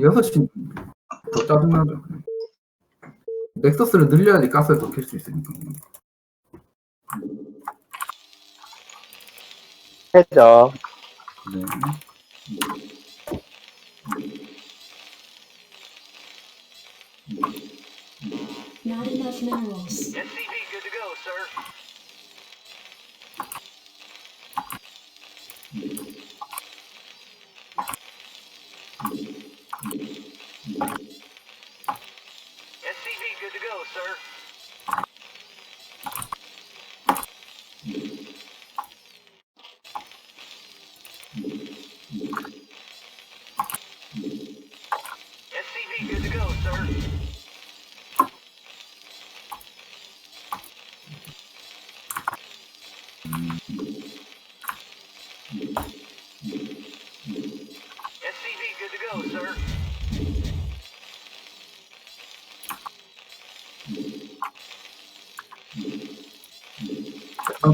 6시 더 짜증나죠. 넥서스를 늘려야지 가스를 더 킬 수 있으니까. 해적. 네. Not enough minerals. SCV good to go, sir. Sir.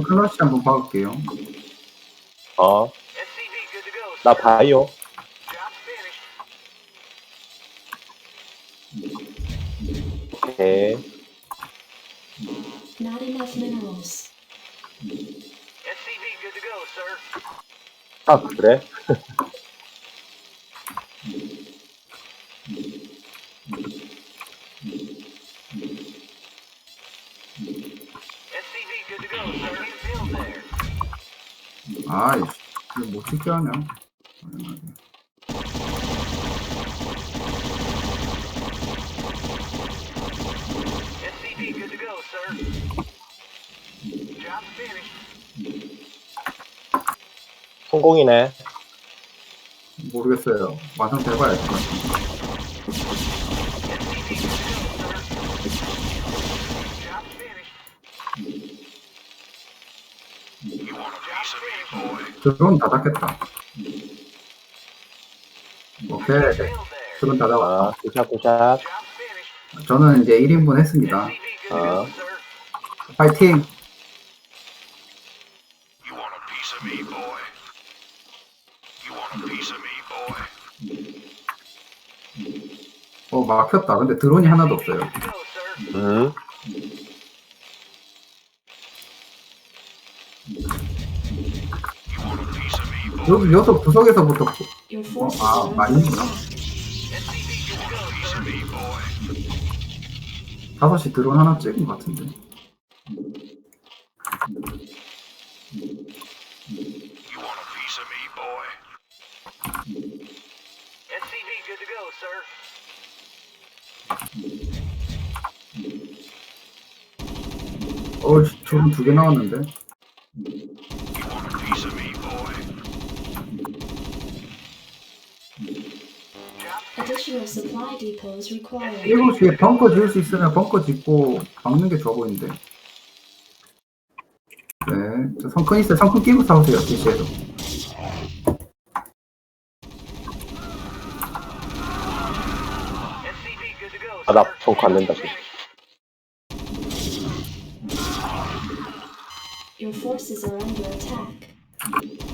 클러시 한번 박을게요. 어. 나 finished. 오케이. 아, 그래? 아이씨, 이거 못 찍게 하냐? SCV good to go, sir. Job finished. 성공이네. 모르겠어요. 완성 돼봐야 알것 같은 드론 다 닫겠다. 오케이. 드론 다 잡았다. 아. Job finished. 저는 이제 1인분 했습니다. Uh. sir. 파이팅! You want a piece of me, boy? You want a piece of me, boy? 어, 막혔다. 근데 드론이 하나도 없어요. 음. 여기 여섯 구석에서부터 forces 아, 많이구나. attack. SCV good to go, Piece sir. of me, boy? 5시 드론 하나 찍은 것 같은데. You want a piece of me, boy? SCV good to go, sir. 어, 드론 두 개 나왔는데. Required. 7시에 벙커 지을 수 있으면 벙커 짓고 막는 게 좋아 보이는데. 네, 저 성큰 있어요. 성큰 끼고 싸우세요, DC에서. SCV good to go, 아, 나 sir. 벙커 안 된다, 지금. Your forces are under attack.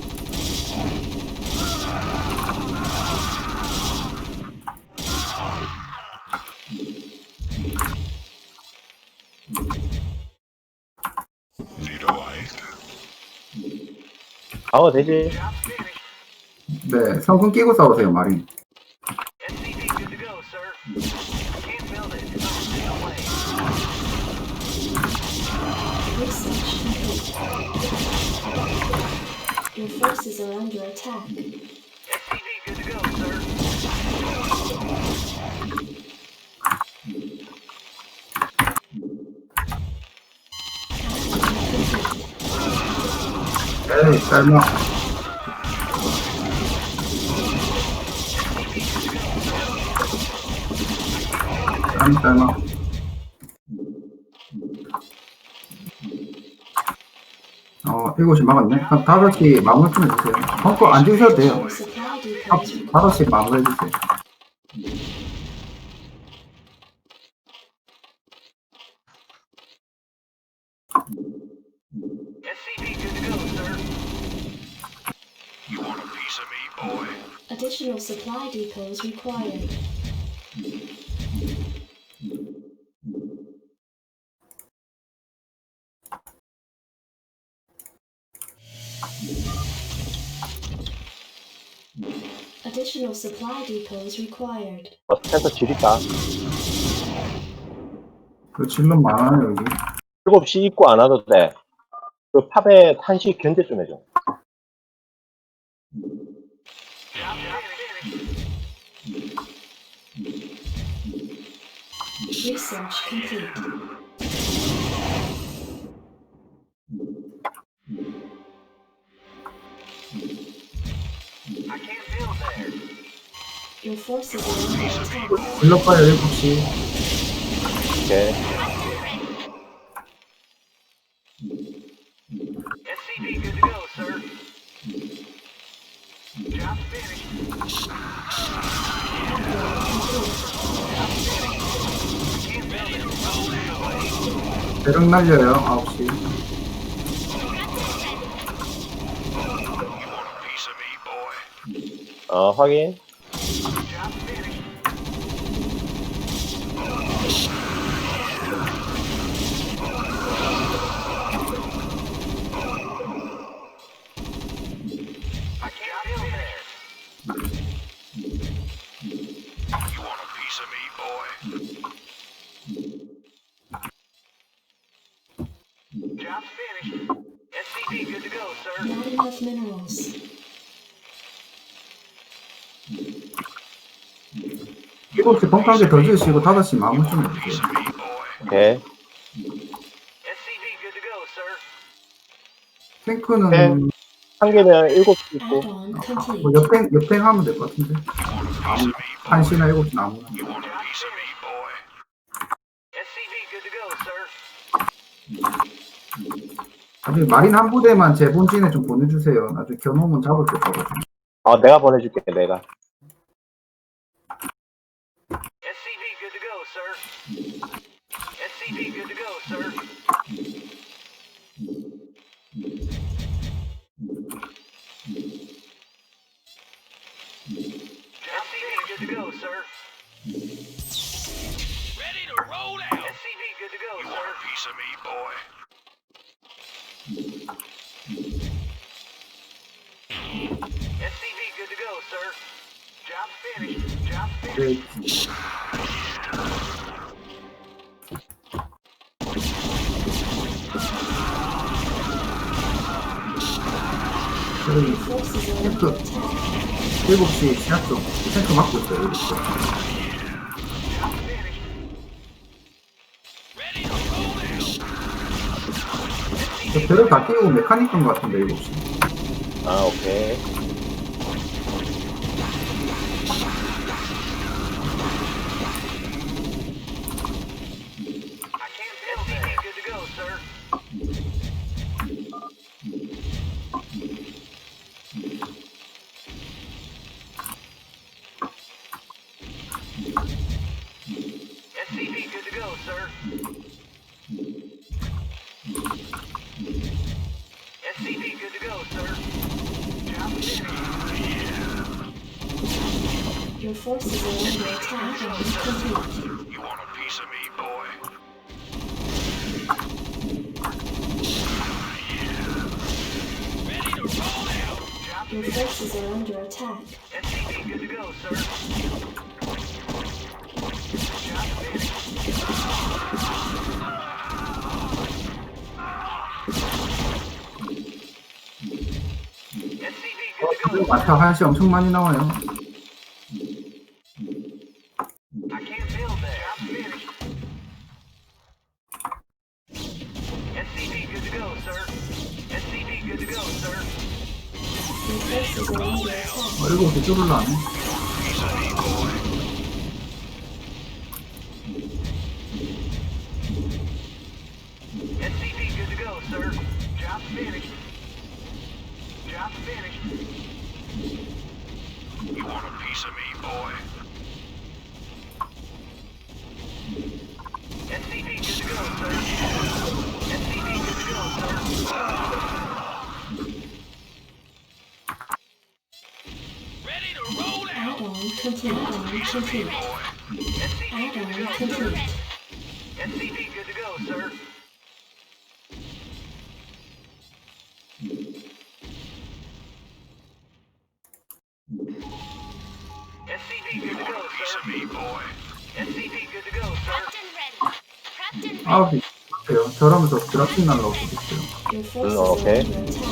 아워, 되지. 네, 성큰 끼고 싸우세요, 마린. SCV good to go, sir. Can't build it. It's on the way. Research complete. Your forces are under attack. SCV good to go, sir. 에이, 쌀마. 쌀, 쌀마. 어, 7시 막았네. 그럼 5시 마무리 좀 해주세요. 벙커 안 지으셔도 돼요. Depots required. 5시 마무리 해주세요. Additional supply depots required. Additional supply depots required. 어, 센서 지리다. 그 질문 많아요, 여기. 7시 입고 안 와도 돼. 그 팝에 탄식 견제 좀 해줘. Research complete. I can't there. Your forces are under attack. Okay. 대령 날려요, 9시. You want a piece of me, boy? 어, 확인. Job finished. SCV good to go, sir. Not enough minerals. 7시 펑크하게 더 주시고 5시 마무리 좀 해주세요. 오케이. Good to go, sir. 탱크는 네. 한 개면 7시 있고. Add-on complete. 뭐 옆행, 옆행 하면 될 것 같은데. 1시나 7시 아무나. You want a piece of me, boy? SCV good to go, sir. 나중에 마린 한 부대만 제 본진에 좀 보내주세요. 나중에 겨누면 잡을 게 없어가지고. 어, 내가 보내줄게, 내가. SCV good to go, sir. SCV good to go, sir. SCV good to go, sir. Ready to roll out. SCV good to go, You sir. want a piece of me, boy? Attack. 7시 시합 좀 탱크 막고 있어요. roll out. 저 배를 다 끼우고 메카닉 건것 같은데 7시. 아, 오케이. Forces are under attack. Add-on complete. You want a piece of me, boy? Ready to roll out. Your forces are under attack. SCV good to go, sir. Job finished. SCV 어, good to go. 마타 1시 엄청 많이 나와요. 시 같아요. 저러면서 드랍팅 날라올 수도 있어요. Mm, attack.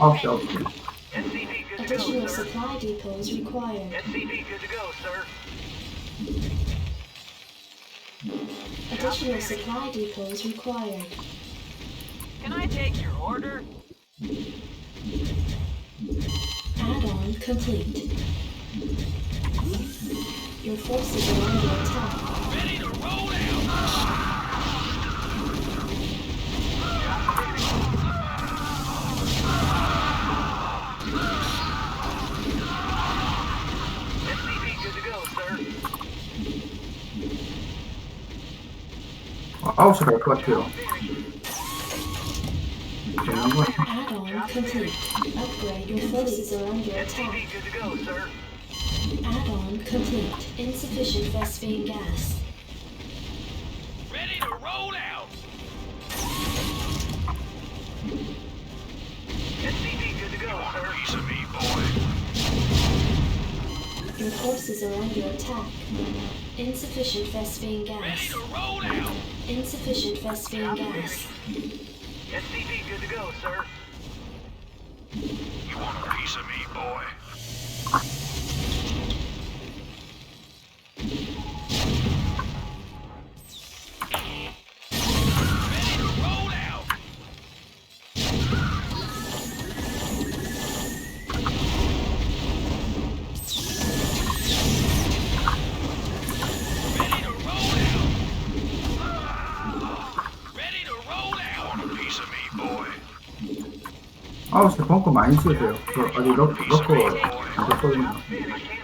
off shelf. SCP good to go, Additional sir. supply depots required. SCP good to go, sir. Additional supply depots required. Can I take your order? Add-on complete. Your forces are under attack. Ready to roll! 아, 아홉 시 갈 것 같아요. 되는 거 같아요. Add-on complete. Upgrade. Your forces are under attack. SCV good to go, sir. Add-on complete. Insufficient phosphine gas. Ready to roll out. SCV good to go, sir. Piece of me, boy. Your forces are under attack. Insufficient phosphine Ready gas. to roll out. Insufficient phosphine gas. SCV good to go, sir. You want a piece of me, boy? 아홉 시 벙커 많이 쓰세요. 저 아직. I can't build there.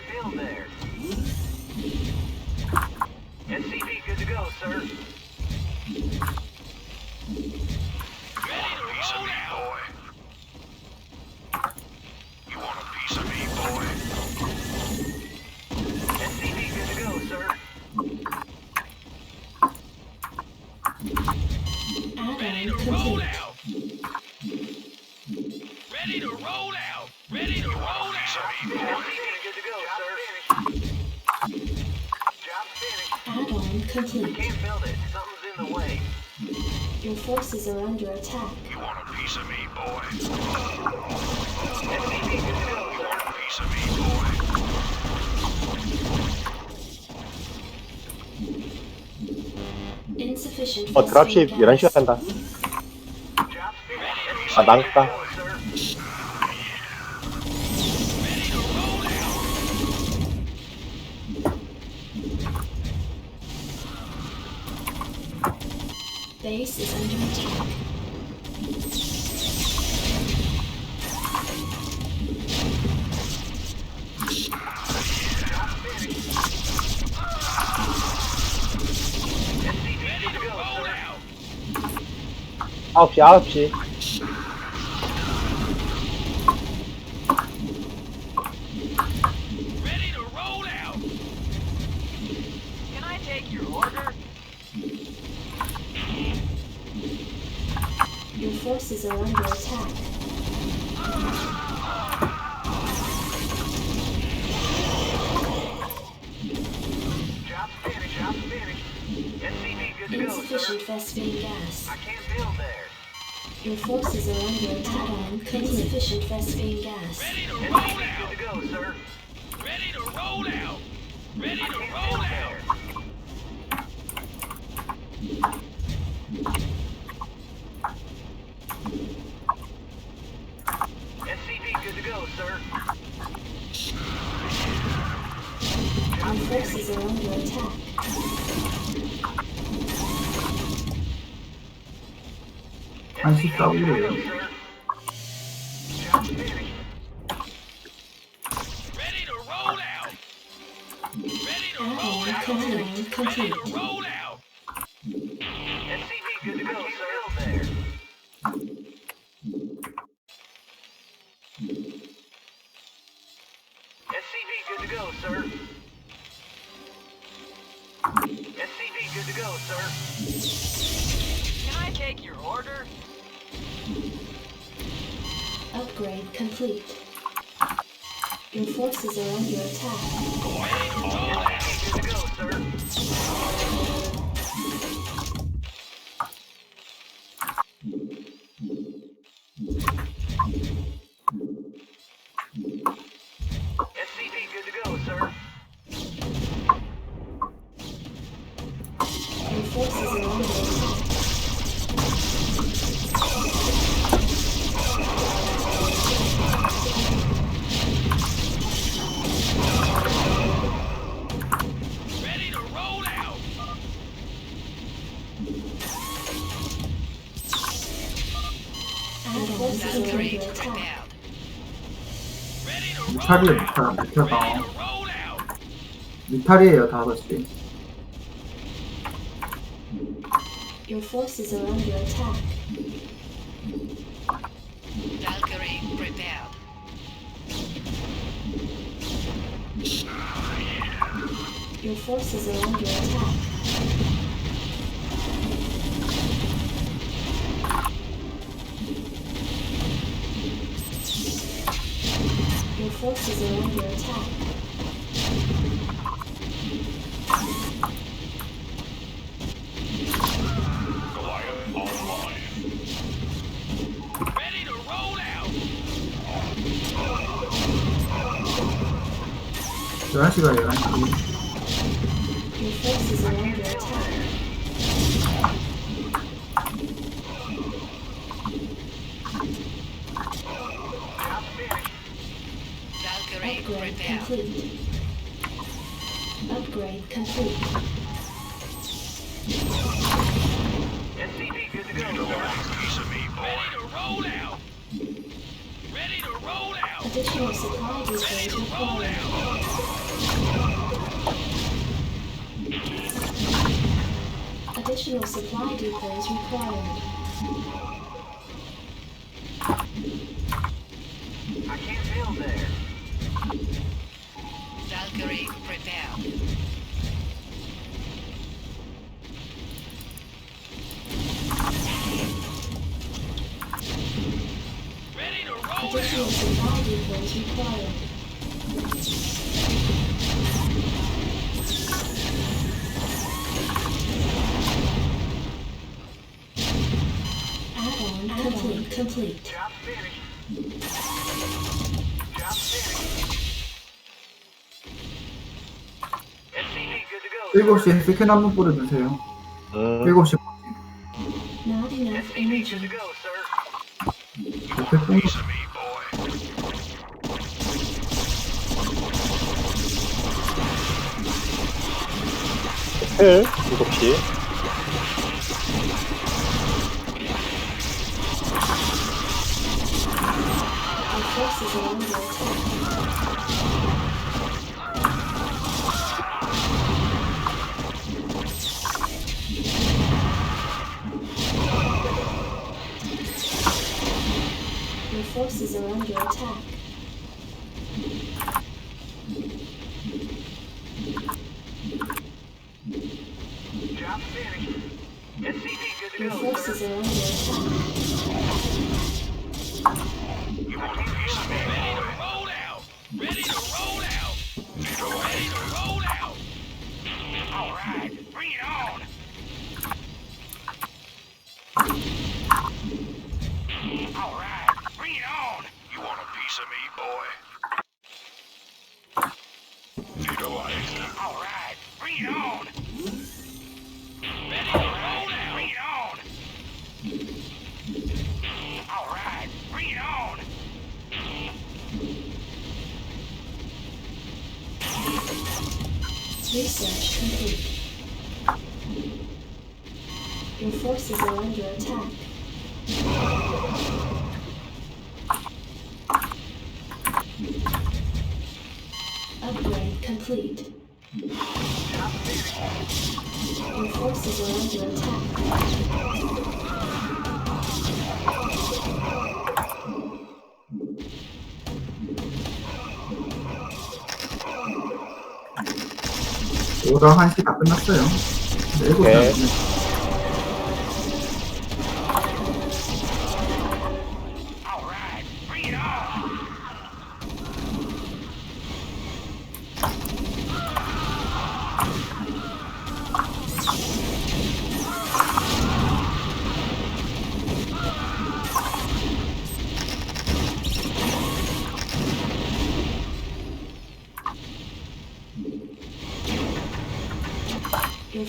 어, 드랍십 phosphine 11시간 gas. 한다. Job finished. 아, 망했 9시, 9시. forces are under attack. Job's finished, job's finished. SCV, Insufficient phosphine gas. I can't build. Your forces are under attack. On insufficient phosphine gas. Ready to roll out. good to go, sir. Ready to roll out. 한시 SCV good to 싸우래요. go, sir. Job finished. Ready to roll out. Ready to roll Add-on out. complete. Add-on complete. Roll out. 미탈이에요, out. 미탈. 미탈 Ready 방어. to roll out. 미탈이에요, 5시. Your forces are under attack. Valkyrie prepared. Your forces are under attack. Forces are Upgrade complete. SCV good to go, sir. Piece of me, boy. Ready to roll out. Ready to roll out. Additional supply depots required. Additional supply depots required. Complete. complete. Job finished. Job finished. SCV good to go, sir. 7시에 스캔 한 번 뿌려주세요. 음, 7시 Not enough SCV good energy. to go, sir. 옆에 뽕 Piece of me, boy. 헬 7시. Your forces are under attack. Job finished. SCV good to Your forces sir. are under attack. All right, bring it on! Research complete. Your forces are under attack. Upgrade complete. Your forces are under attack. 오랑 한시 다 끝났어요. 네, 일곱 네. 시 All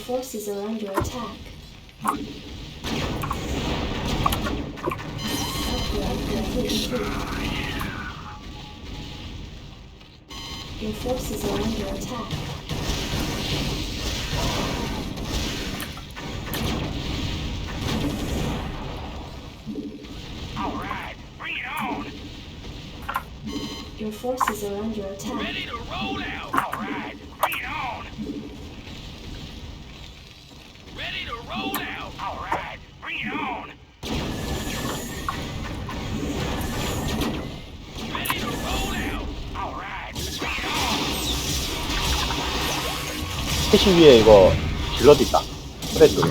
forces are under attack. Your forces are under attack. All right, bring it on. Your forces are under attack. 캐시 위에 이거 질럿 있다. 그래 쪽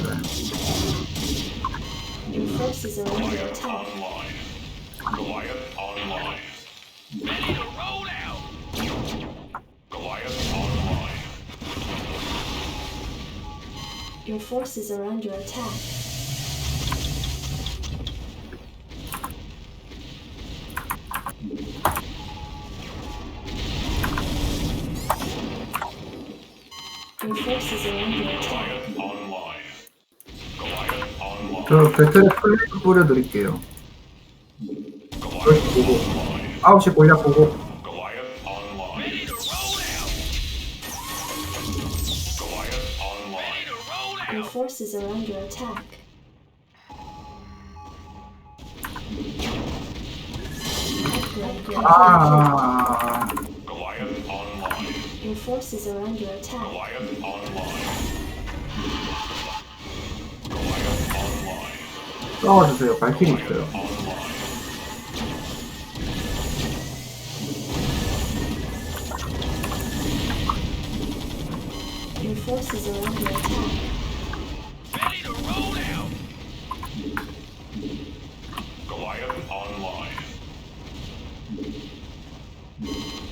Your forces are under attack. 저 배틀에 플레이트 뿌려드릴게요. 그렇지 보고 아홉 시 골략 보고. Your forces are under attack. 아. Your forces are under attack. 싸워주세요. 발길이 있어요. Online. Your forces are under attack. Ready to roll out. Goliath online.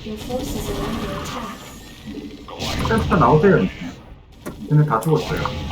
Your forces are under attack. Goliath 센터 나오세요. 쟤네 다 죽었어요.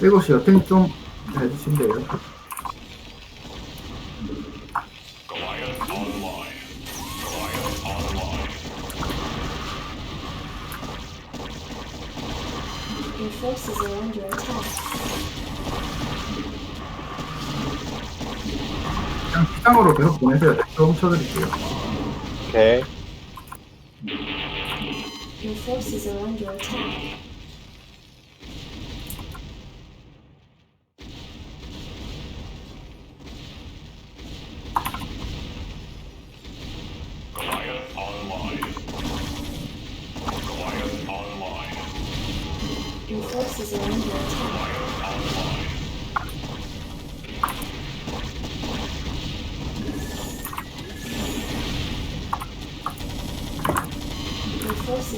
7시 여튼 좀 해주신대요. Your forces are under attack. 그냥 시장으로 계속 보내세요. 좀 훔쳐드릴게요. 오케이. Your forces are under attack.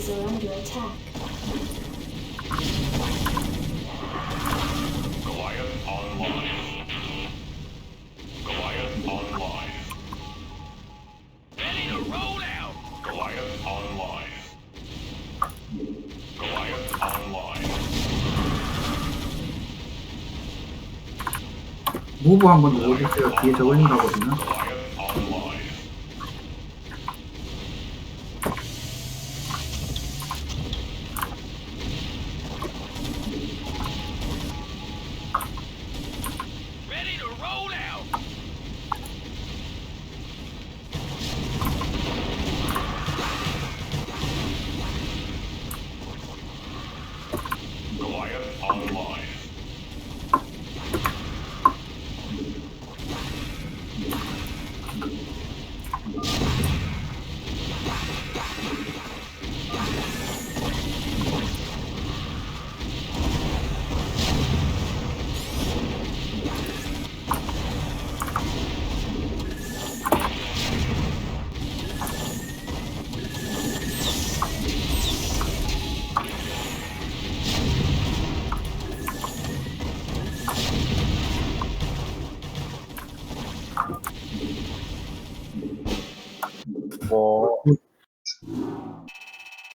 forces are under attack. Goliath online. Goliath online. Ready to roll out! Goliath online. Goliath online. 무브 한번 올릴게요. 뒤에서 올린다거든요.